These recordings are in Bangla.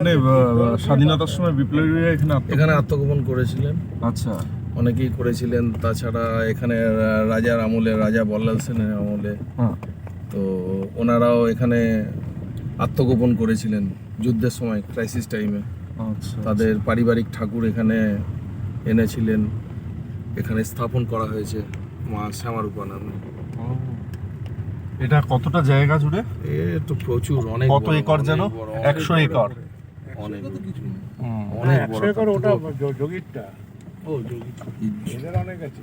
মানে স্বাধীনতার সময় বিপ্লবীরা এখানে এখানে আত্মগোপন করেছিলেন। আচ্ছা। অনেকেই করেছিলেন তাছাড়া এখানে রাজার আমলে রাজা বল্লাল সেনের আমলে। হ্যাঁ। তো ওনারাও এখানে আত্মগোপন করেছিলেন যুদ্ধের সময় ক্রাইসিস টাইমে আচ্ছা তাদের পারিবারিক ঠাকুর এখানে এনেছিলেন। এখানে স্থাপন করা হয়েছে মা শ্যামারূপা নামে। এটা কতটা জায়গা জুড়ে? এ তো প্রচুর অনেক কত একর যেন? একশো একর। অনেক হুম। অনেক একশো একর ওটা জ- যোগীরটা ও যোগীর এদের অনেক আছে।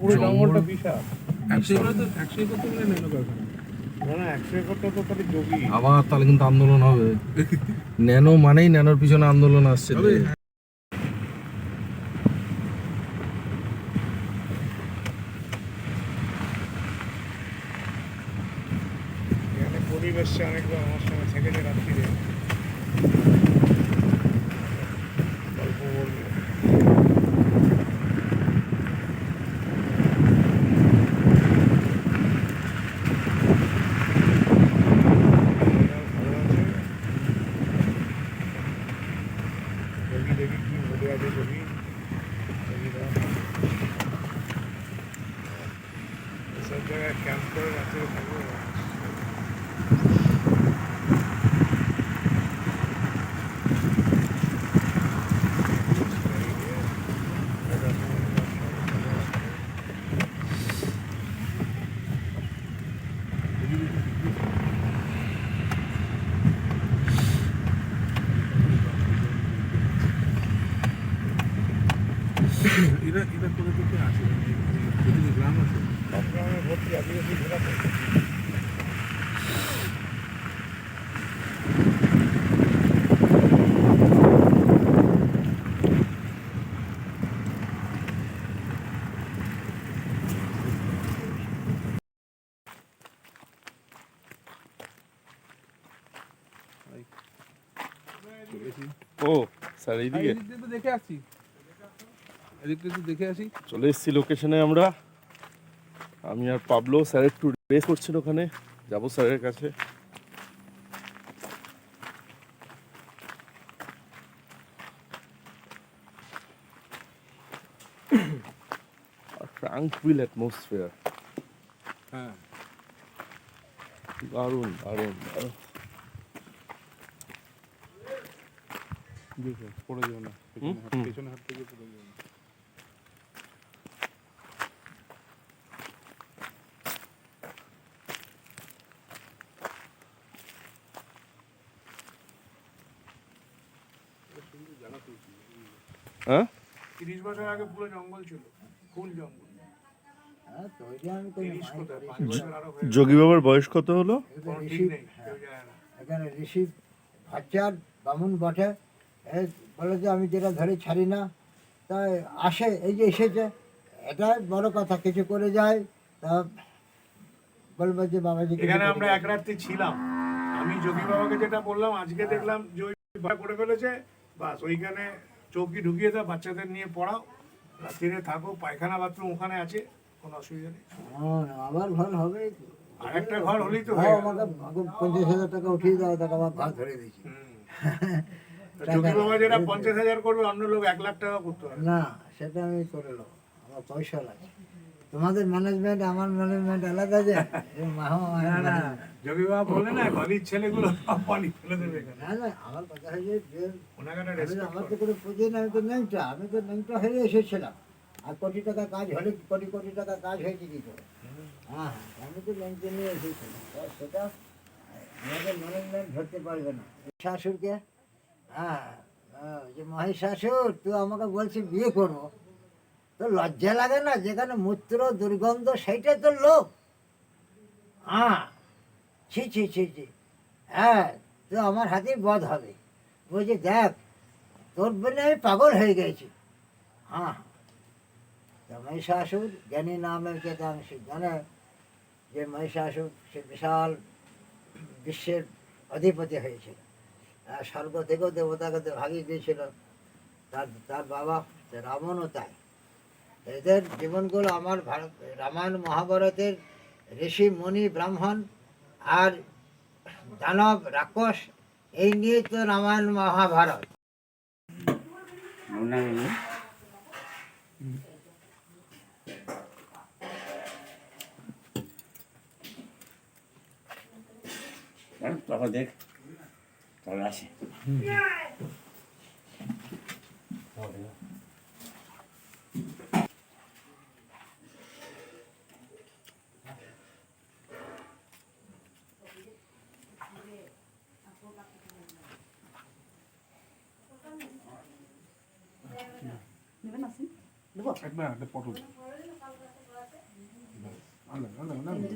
পুরো জঙ্গল- জঙ্গলটা বিশাল। একশো একর তো একশো একর তো নেন না না একশো একরটা তো তাহলে যোগী। আবার তাহলে কিন্তু আন্দোলন হবে। ন্যানো মানেই ন্যানোর পিছনে আন্দোলন আসছে। এখানে পরিবেশে অনেকবার আমার সঙ্গে থেকেছে রাত্রিরে গল্প বলবে যোগী দেখি কি বলে আছে যোগী যোগীরা এসব জায়গায় ক্যাম্প করে রাত্রে থাকবে। এরা এরা কোথা থেকে আসে? গ্রাম আছে। ভর্তি আদিবাসী ঘোরা ও স্যার এইদিকে। দেখে আসছি এদিক দিয়ে দেখে আসি। চলে এসেছি লোকেশনে আমরা। আমি আর পাবলো স্যার একটু রেস করছিল ওখানে যাব স্যারের কাছে। ট্রাঙ্কুইল অ্যাটমসফিয়ার হ্যাঁ। দারুণ দারুণ দারুণ। পড়ে যাও না পেছনে হাত হুম। থেকে পড়ে যাও হ্যাঁ? তিরিশ বছর আগে পুরো জঙ্গল ছিল ফুল জঙ্গল। হয়ে যোগী বাবার বয়স কত হলো? না। এখানে ঋষি বাচ্চার বামুন বটে বলে যে আমি যেটা ধরে ছাড়ি না তাই আসে এই যে এসেছে এটা বড় কথা কিছু করে যায় তা বলব যে বাবাজি এখানে আমরা এক রাত্রি ছিলাম। আমি যোগী বাবাকে যেটা বললাম আজকে দেখলাম যে করে ফেলেছে বাস ওইখানে চৌকি ঢুকিয়ে দাও বাচ্চাদের নিয়ে পড়াও রাত্রিরে থাকো পায়খানা বাথরুম ওখানে আছে কোনো অসুবিধা নেই। হ্যাঁ, আবার ঘর হবে। আর একটা ঘর হলেই তো হ্যাঁ, আমাকে পঞ্চাশ হাজার টাকা উঠিয়ে দাও টাকা আমার ঘর ধরে দিয়েছি হুম। বাবা যেটা পঞ্চাশ হাজার করবে অন্য লোক এক লাখ টাকা করতে না সেটা আমি করে নেব। আমার পয়সা লাগে তোমাদের ম্যানেজমেন্ট আমার ম্যানেজমেন্ট আলাদা যে। যোগী বাবা বলে না ছেলেগুলো সব পানি ফেলে দেবে এখানে। না না আমার কথা হয়েছে যে আমার তো কোনো পুঁজি না আমি তো ন্যাংটা আমি তো ন্যাংটা হয়ে এসেছিলাম। আর কোটি টাকা কাজ হলে কোটি কোটি টাকা কাজ হয়েছে কি করে? হ্যাঁ আমি তো ন্যাংটা নিয়ে এসেছিলাম। সেটা আমাদের ম্যানেজমেন্ট ধরতে পারবে না। শাশুড়কে হ্যাঁ হ্যাঁ, যে মহিষাসুর তুই আমাকে বলছিস বিয়ে করব তো লজ্জা লাগে না? যেখানে মূত্র, দুর্গন্ধ সেইটাই তো লোক। হ্যাঁ ছি ছি ছি ছি। হ্যাঁ তো আমার হাতেই বধ হবে। বলছি, দেখ, তোর জন্য আমি পাগল হয়ে গেছি। হ্যাঁ তো মহিষাসুর, জ্ঞানী নামের কেতাংশী জানে যে মহিষাসুর সে বিশাল বিশ্বের অধিপতি হয়েছিল। স্বর্গ থেকেও দেবতাকে ভাগিয়ে দিয়েছিল। তার তার বাবা রাবণও তাই। এদের জীবনগুলো আমার ভারত রামায়ণ মহাভারতের ঋষি মুনি ব্রাহ্মণ আর দানব রাক্ষস এই নিয়ে তো রামায়ণ মহাভারত। দেখ। আসে। একবার একটা পটল। আনলেন আনলেন আনলেন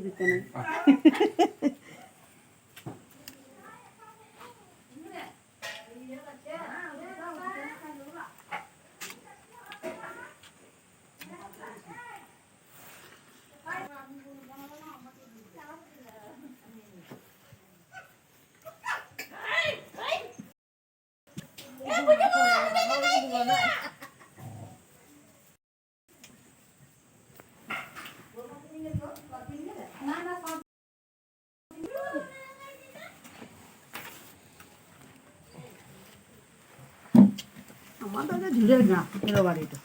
ধীরে না এর বাড়িটা।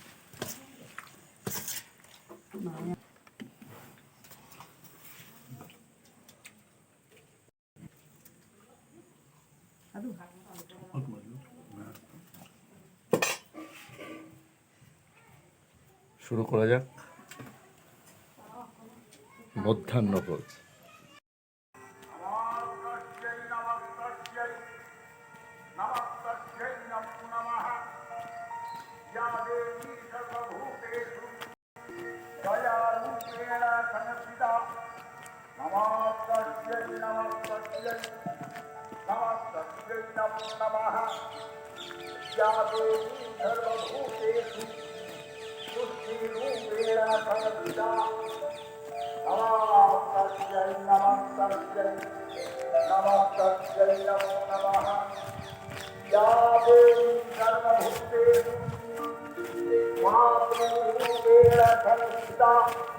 শুরু করা যাক। মধ্যাহ্ন ভোজ या देवी सर्वभूतेषु दयारूपेण संस्थिता नमस्तस्यै नमस्तस्यै नमस्तस्यै नमो। नमः या देवी सर्वभूतेषु पुष्टिरूपेण सर्वभूतेषु না ওর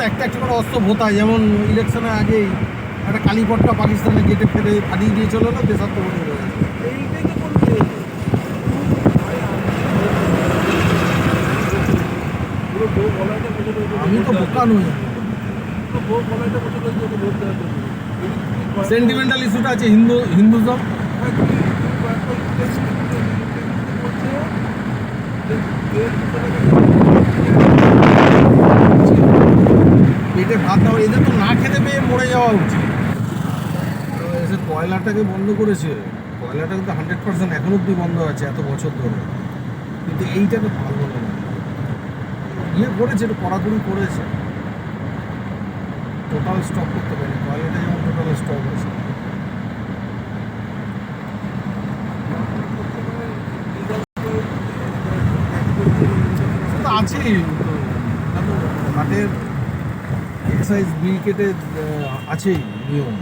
তো একটা একটা করে অস্ত্র ভোতা যেমন ইলেকশনের আগেই একটা কালীপট্টা পাকিস্তানের গেটে ফেলে ফাটিয়ে দিয়ে চলে না দেশাত্মবোধ হয়ে এইটাই তো করছে আমি তো বোকা নই সেন্টিমেন্টাল ইস্যুটা আছে হিন্দু হিন্দুজম পেটে ভাত দাও এদের তো না খেতে পেয়ে মরে যাওয়া উচিত। তো এসে কয়লাটাকে বন্ধ করেছে, কয়লাটা কিন্তু হান্ড্রেড পার্সেন্ট এখন অব্দি বন্ধ আছে এত বছর ধরে। কিন্তু এইটাকে ভালো না। ইয়ে করেছে, একটু কড়াকড়ি করেছে। টোটাল স্টপ করতে পারি কয়লাটা যেমন টোটাল স্টপ আছে। তো আছেই তো বিল কেটে আছে আছেই নিয়ম।